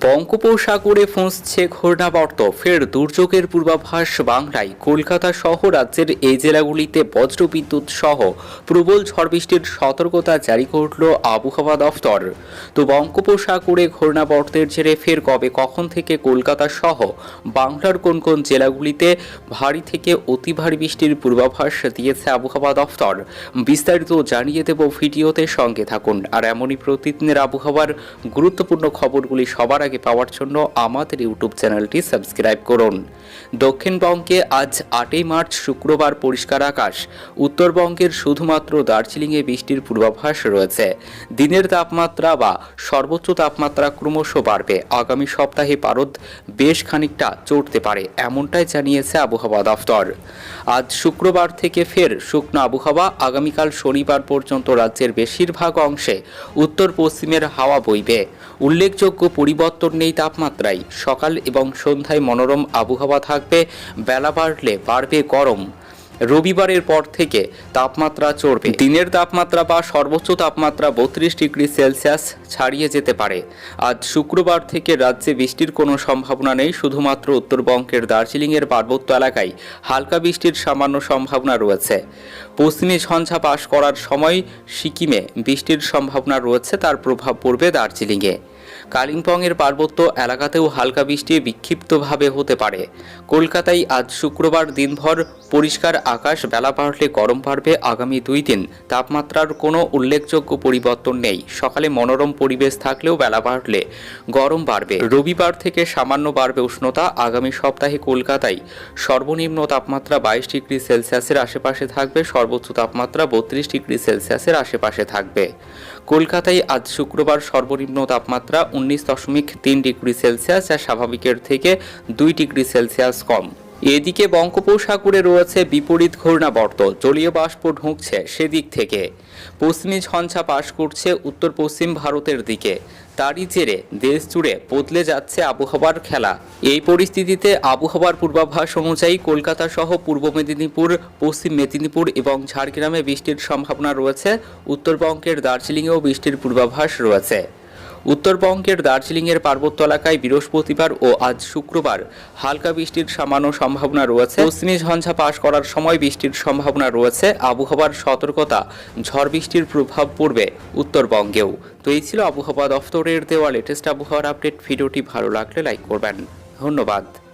বঙ্গোপসাগরে ফুঁসছে ঘূর্ণাবর্ত, ফের দুর্যোগের পূর্বাভাস বাংলায়। কলকাতা সহ রাজ্যের এই জেলাগুলিতে বজ্রবিদ্যুৎ সহ প্রবল ঝড় বৃষ্টির সতর্কতা জারি করল আবহাওয়া দফতর। তো বঙ্গোপসাগরে ঘূর্ণাবর্তের জেরে ফের কবে, কখন থেকে কলকাতা সহ বাংলার কোন কোন জেলাগুলিতে ভারী থেকে অতি ভারী বৃষ্টির পূর্বাভাস দিয়েছে আবহাওয়া দফতর? বিস্তারিত জানিয়ে দেব ভিডিওতে সঙ্গে থাকুন। আর এমনই প্রতিদিনের আবহাওয়ার গুরুত্বপূর্ণ খবরগুলি সবার আগে পাওয়ার জন্য আমাদের ইউটিউব চ্যানেলটি সাবস্ক্রাইব করুন। দক্ষিণবঙ্গে আজ আটই মার্চ শুক্রবার পরিষ্কার আকাশ। উত্তরবঙ্গের শুধুমাত্র দার্জিলিংয়ে বৃষ্টির পূর্বাভাস রয়েছে। দিনের তাপমাত্রা বা সর্বোচ্চ তাপমাত্রা ক্রমশ বাড়বে। আগামী সপ্তাহে পারদ বেশ খানিকটা চড়তে পারে, এমনটাই জানিয়েছে আবহাওয়া দফতর। আজ শুক্রবার থেকে ফের শুকনো আবহাওয়া, আগামীকাল শনিবার পর্যন্ত রাজ্যের বেশিরভাগ অংশে উত্তর পশ্চিমের হাওয়া বইবে। উল্লেখযোগ্য পরিবর্তন নেই তাপমাত্রায়। সকাল এবং সন্ধ্যায় মনোরম আবহাওয়া থাকবে, বেলা বাড়লে বাড়বে গরম। রবিবারের পর থেকে তাপমাত্রা চড়বে। দিনের তাপমাত্রা বা সর্বোচ্চ তাপমাত্রা বত্রিশ ডিগ্রি সেলসিয়াস ছাড়িয়ে যেতে পারে। আজ শুক্রবার থেকে রাজ্যে বৃষ্টির কোনো সম্ভাবনা নেই, শুধুমাত্র উত্তরবঙ্গের দার্জিলিংয়ের পার্বত্য এলাকায় হালকা বৃষ্টির সামান্য সম্ভাবনা রয়েছে। পশ্চিমী ঝঞ্ঝা পাশ করার সময় সিকিমে বৃষ্টির সম্ভাবনা রয়েছে, তার প্রভাব পড়বে দার্জিলিংয়ে। কালিম্পংয়ের পার্বত্য এলাকাতেও হালকা বৃষ্টি বিক্ষিপ্তভাবে হতে পারে। কলকাতায় আজ শুক্রবার দিনভর পরিষ্কার আকাশ, বেলা বাড়লে গরম বাড়বে আগামী দুই দিন। তাপমাত্রার কোনো উল্লেখযোগ্য পরিবর্তন নেই। সকালে মনোরম পরিবেশ থাকলেও বেলা বাড়লে গরম বাড়বে। রবিবার থেকে সামান্য বাড়বে উষ্ণতা। আগামী সপ্তাহে কলকাতায় সর্বনিম্ন তাপমাত্রা বাইশ ডিগ্রি সেলসিয়াসের আশেপাশে থাকবে। সর্বোচ্চ তাপমাত্রা বত্রিশ ডিগ্রি সেলসিয়াসের আশেপাশে থাকবে। কলকাতায় আজ শুক্রবার সর্বনিম্ন তাপমাত্রা উনিশ দশমিক তিন ডিগ্রি সেলসিয়াস যা স্বাভাবিকের থেকে দুই ডিগ্রি সেলসিয়াস কম। এদিকে বঙ্গোপসাগরে রয়েছে বিপরীত ঘূর্ণাবর্ত, জলীয় বাষ্প ঢুকছে সেদিক থেকে। পশ্চিমী ঝঞ্ঝা পাশ করছে উত্তর পশ্চিম ভারতের দিকে। তারই জেরে দেশ জুড়ে বদলে যাচ্ছে আবহাওয়ার খেলা। এই পরিস্থিতিতে আবহাওয়ার পূর্বাভাস অনুযায়ী কলকাতা সহ পূর্ব মেদিনীপুর, পশ্চিম মেদিনীপুর এবং ঝাড়গ্রামে বৃষ্টির সম্ভাবনা রয়েছে। উত্তরবঙ্গের দার্জিলিংয়েও বৃষ্টির পূর্বাভাস রয়েছে। উত্তরবঙ্গের দার্জিলিংয়ের পার্বত্য এলাকায় বৃহস্পতিবার ও আজ শুক্রবার হালকা বৃষ্টির সামান্য সম্ভাবনা রয়েছে। পশ্চিমী ঝঞ্ঝা পাশ করার সময় বৃষ্টির সম্ভাবনা রয়েছে। আবহাওয়ার সতর্কতা, ঝড় বৃষ্টির প্রভাব পড়বে উত্তরবঙ্গেও। তো এই ছিল আবহাওয়া দফতরের দেওয়া লেটেস্ট আবহাওয়ার আপডেট ভিডিওটি ভালো লাগলে লাইক করবেন। ধন্যবাদ।